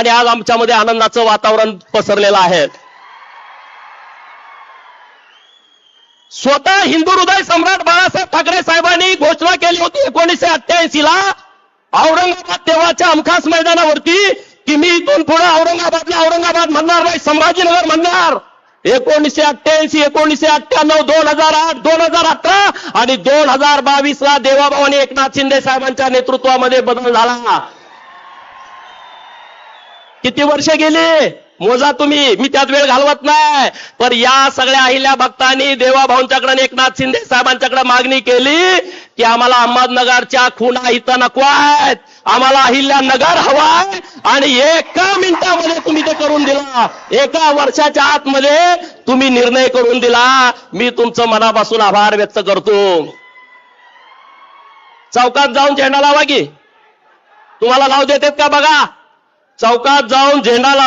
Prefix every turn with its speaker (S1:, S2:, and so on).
S1: आणि आज आमच्यामध्ये आनंदाचं वातावरण पसरलेलं आहे. स्वतः हिंदू हृदय सम्राट बाळासाहेब ठाकरे साहेबांनी घोषणा केली होती एकोणीसशे अठ्ठ्याऐंशी ला औरंगाबाद तेव्हाच्या अमखास मैदानावरती की मी इथून पुढे औरंगाबादला औरंगाबाद म्हणणार नाही संभाजीनगर म्हणणार. एकोणीसशे अठ्ठ्याऐंशी एकोणीसशे अठ्ठ्याण्णव दोन हजार आठ दोन हजार अठरा आणि दोन हजार बावीस ला देवाभाऊ आणि एकनाथ शिंदे साहेबांच्या नेतृत्वामध्ये बदल झाला. किती वर्ष गेली? मोजा तुम्ही. मी त्यात वेळ घालवत नाही. पण या सगळ्या अहिल्या भक्तांनी देवाभाऊंच्याकडे एकनाथ शिंदे साहेबांच्याकडे मागणी केली की आम्हाला अहमदनगरच्या खुणा इथं नको आहेत. आम्हाला अहिल्या नगर हवाय आणि एका मिनिटामध्ये तुम्ही ते करून दिला. एका वर्षाच्या आतमध्ये तुम्ही निर्णय करून दिला. मी तुमचं मनापासून आभार व्यक्त करतो. चौकात जाऊन झेंडा लावा की. तुम्हाला लाव देतात का बघा? चौकात जाऊन झेंडा